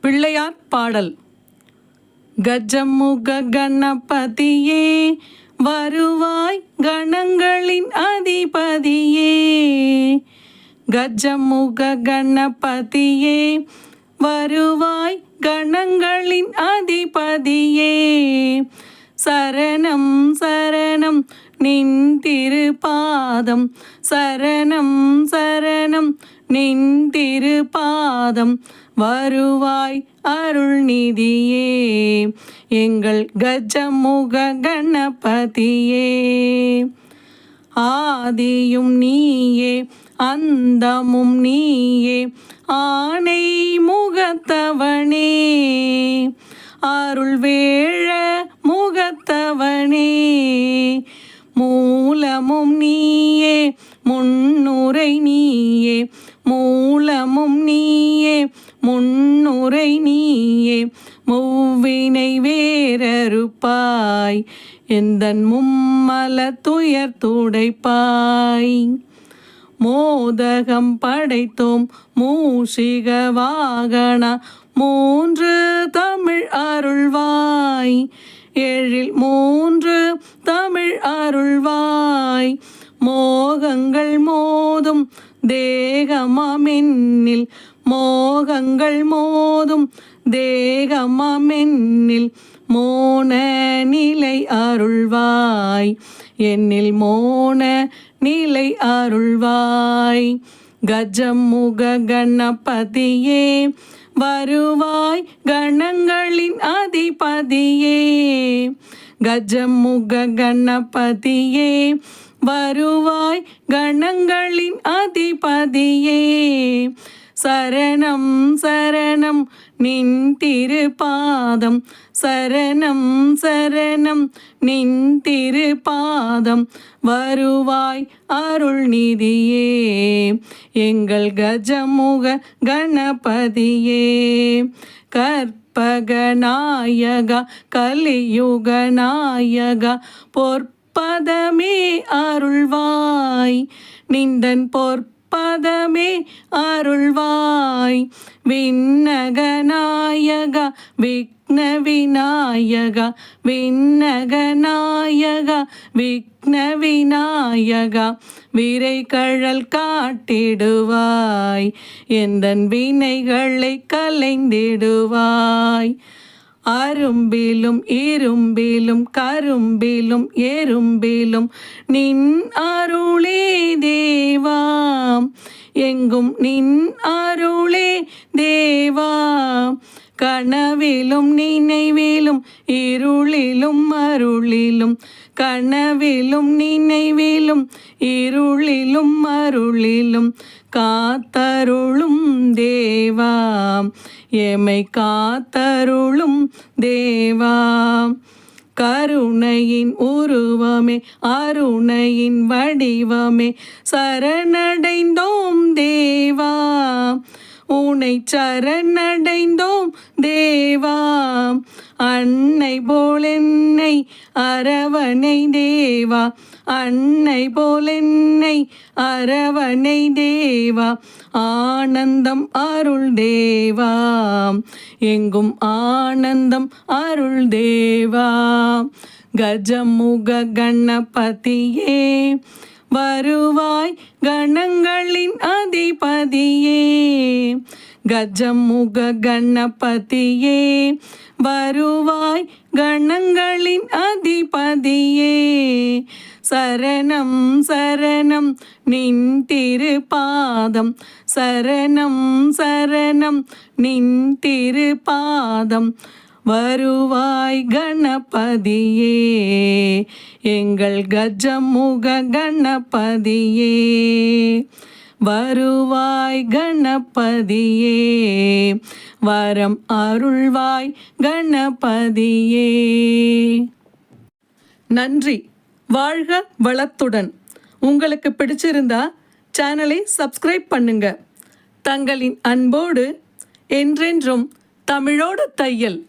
பிள்ளையார் பாடல். கஜமுக கணபதியே வருவாய் கணங்களின் அதிபதியே. கஜமுக கணபதியே வருவாய் கணங்களின் அதிபதியே. சரணம் சரணம் நின் திருப்பாதம். சரணம் சரணம் நின் திருப்பாதம். வருவாய் அருள் நிதியே எங்கள் கஜமுக கணபதியே. ஆதியும் நீயே அந்தமும் நீயே ஆனை முகத்தவனே. அருள் வேழ முகத்தவனே. மூலமும் நீயே முன்னுரை நீ முறை நீயே மூவினை வேறறுப்பாய் எந்தன் மும்மல துயர் துடைப்பாய். மோதகம் படைத்தோம் மூஷிக வாகனா மூன்று தமிழ் அருள்வாய். ஏழில் மூன்று தமிழ் அருள்வாய். மோகங்கள் மோதும் தேகமாமென்னில் மோகங்கள் மோதும் தேகமாமென்னில் மோன நிலை அருள்வாய். என்னில் மோன நிலை அருள்வாய். கஜம் முக கணபதியே வருவாய் கணங்களின் அதிபதியே. கஜம் முக கணபதியே வருவாய் கணங்களின் அதிபதியே. சரணம் சரணம் நின் திருப்பாதம். சரணம் சரணம் நின் திருப்பாதம். வருவாய் அருள்நிதியே எங்கள் கஜமுக கணபதியே. கற்பகநாயக கலியுகநாயக பொற்பதமே அருள்வாய். நிந்தன் பதமே அருள்வாய். விண்ணகநாயகா விக்ன விநாயகா விண்ணகநாயகா விக்ன விநாயகா விரை கழல் காட்டிடுவாய். எந்தன் வினைகளை கலைந்திடுவாய். அரும்பிலும் இரும்பிலும் கரும்பிலும் எறும்பிலும் நின் அருளே தேவா. எங்கும் நின் அருளே தேவா. கனவிலும் நினைவிலும் இருளிலும் அருளிலும் கனவிலும் நினைவிலும் இருளிலும் அருளிலும் காத்தருளும் தேவா. எமை காத்தருளும் தேவா. கருணையின் உருவமே அருணையின் வடிவமே சரணடைந்தோம் தேவா. உனை சரணடைந்தோம் தேவா. அன்னை போலென்னை அரவணை தேவா அன்னை போலென்னை அரவணை தேவா ஆனந்தம் அருள் தேவா. எங்கும் ஆனந்தம் அருள் தேவா. கஜமுக கணபதியே வருவாய் கணங்களின் அதிபதியே. கஜமுக கணபதியே. வருவாய் கணங்களின் அதிபதியே. சரணம் சரணம் நின் திருப்பாதம். சரணம் சரணம் நின் திருப்பாதம். வருவாய் கணபதியே எங்கள் கஜமுக கணபதியே. வருவாய் கணபதியே வரம் அருள்வாய் கணபதியே. நன்றி வாழ்க வளத்துடன். உங்களுக்கு பிடிச்சிருந்தா சேனலை சப்ஸ்கிரைப் பண்ணுங்க. தங்களின் அன்போடு என்றென்றும் தமிழோடு தையல்.